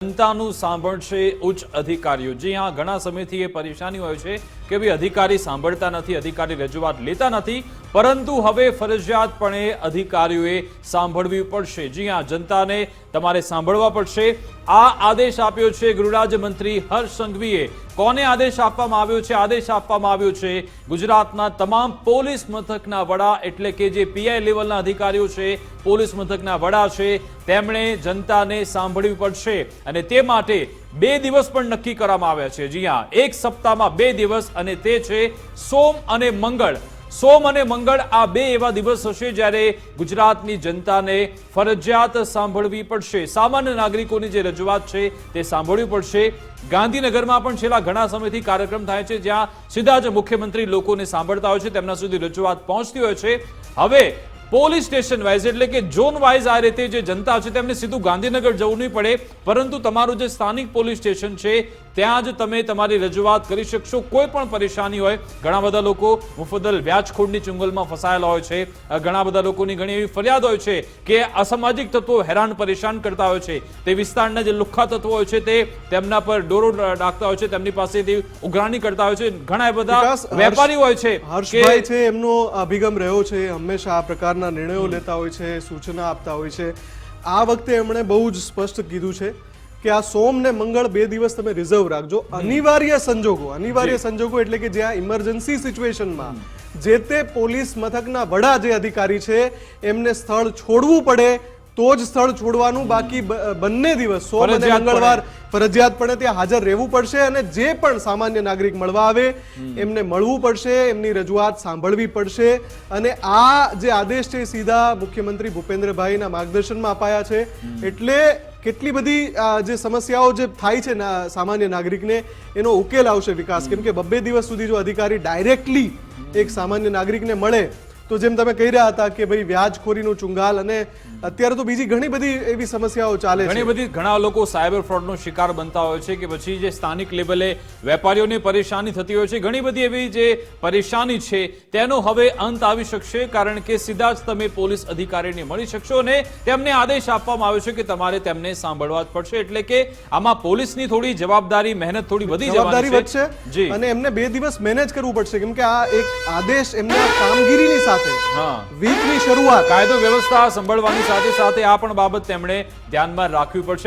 જનતાનું સાંભળશે ઉચ્ચ અધિકારીઓ. જી હા, ઘણા સમયથી એ પરેશાની હોય છે કે ભાઈ અધિકારી સાંભળતા નથી, અધિકારી રજૂઆત લેતા નથી, પરંતુ હવે ફરજિયાતપણે અધિકારીઓએ સાંભળવી પડશે. જી હા, જનતાને તમારે સાંભળવા પડશે. આ આદેશ આપ્યો છે ગૃહરાજ્ય મંત્રી હર્ષ સંઘવીએ. કોને આદેશ આપવામાં આવ્યો છે? આદેશ આપવામાં આવ્યો છે ગુજરાતના તમામ પોલીસ મથકના વડા, એટલે કે જે પીઆઈ લેવલના અધિકારીઓ છે, પોલીસ મથકના વડા છે, તેમણે જનતાને સાંભળવી પડશે અને તે માટે બે દિવસ પણ નક્કી કરવામાં આવ્યા છે. જી હા, એક સપ્તાહમાં બે દિવસ અને તે છે સોમ અને મંગળ. સોમ અને મંગળ આ બે એવા દિવસ હશે જ્યારે ગુજરાતની જનતાને ફરજિયાત સાંભળવી પડશે. સામાન્ય નાગરિકોની જે રજૂઆત છે તે સાંભળવી પડશે. ગાંધીનગરમાં પણ છેલ્લા ઘણા સમયથી કાર્યક્રમ થાય છે, જ્યાં સીધા જ મુખ્યમંત્રી લોકોને સાંભળતા હોય છે, તેમના સુધી રજૂઆત પહોંચતી હોય છે. હવે પોલીસ સ્ટેશન વાઇઝ એટલે કે ઝોન વાઇઝ આ રીતે જે જનતા છે તેમને સીધું ગાંધીનગર જવું નહીં પડે. પરંતુ તમારું જે સ્થાનિક પોલીસ સ્ટેશન છે ત્યાં જ તમે તમારી રજૂઆત કરી શકશો. કોઈ પણ પરેશાની હોય ઘણા બધા લોકો મુફદ્દલ વ્યાજખોડની ચુંગલમાં ફસાયેલા હોય છે. ઘણા બધા લોકોની ઘણી એવી ફરિયાદ હોય છે કે અસામાજિક તત્વો હેરાન પરેશાન કરતા હોય છે. તે વિસ્તારના જે લુખ્ખા તત્વો હોય છે તે તેમના પર ડોરો ડાકતા હોય છે તેમની પાસેથી ઉઘરાણી કરતા હોય છે. ઘણા બધા વેપારી હોય છે એમનો અભિગમ રહ્યો છે. હંમેશા આ પ્રકારના નિર્ણયો લેતા હોય છે સૂચના આપતા હોય છે. આ વખતે એમણે બહુ જ સ્પષ્ટ કીધું છે કે આ સોમ ને મંગળ બે દિવસ તમે રિઝર્વ રાખજો. અનિવાર્ય સંજોગો અનિવાર્ય સંજોગો એટલે કે જ્યાં ઇમરજન્સી સિચ્યુએશનમાં જે તે પોલીસ મથકના વડા જે અધિકારી છે એમને સ્થળ છોડવું પડે તો જ સ્થળ છોડવાનું બાકી બંને દિવસ સોમ અને. મંગળવાર ફરજિયાતપણે ત્યાં હાજર રહેવું પડશે અને જે પણ સામાન્ય નાગરિક મળવા આવે એમને મળવું પડશે એમની રજૂઆત સાંભળવી પડશે. અને આ જે આદેશ છે એ સીધા મુખ્યમંત્રી ભૂપેન્દ્રભાઈના માર્ગદર્શનમાં અપાયા છે. એટલે કેટલી બધી જે સમસ્યાઓ જે થાય છે સામાન્ય નાગરિકને એનો ઉકેલ આવશે વિકાસ. કેમ કે બબ્બે દિવસ સુધી જો અધિકારી ડાયરેક્ટલી એક સામાન્ય નાગરિકને મળે તો જેમ તમે કહી રહ્યા હતા કે ભાઈ વ્યાજખોરીનું ચુંગાલ અને અત્યારે તો બીજી ઘણી બધી એવી સમસ્યાઓ ચાલે છે. ઘણી બધી ઘણા લોકો સાયબર ફ્રોડનો શિકાર બનતા હોય છે કે પછી જે સ્થાનિક લેવલે વેપારીઓને પરેશાની થતી હોય છે ઘણી બધી એવી જે પરેશાની છે તેનો હવે અંત આવી શકશે કારણ કે સીધા જ તમે પોલીસ અધિકારીને મળી શકશો અને તેમને આદેશ આપવામાં આવ્યો છે કે તમારે તેમને સાંભળવા જ પડશે. એટલે કે આમાં પોલીસની થોડી જવાબદારી મહેનત થોડી વધી જવાબદારી વધશે અને એમને બે દિવસ મેનેજ કરવું પડશે. કેમ કે આ એક આદેશ એમના કામગીરીની સાથે હા. વીકની શરૂઆત. કાયદો વ્યવસ્થા સંભાળવાની સાથે સાથે આ પણ બાબત તેમણે ધ્યાનમાં રાખવી પડશે.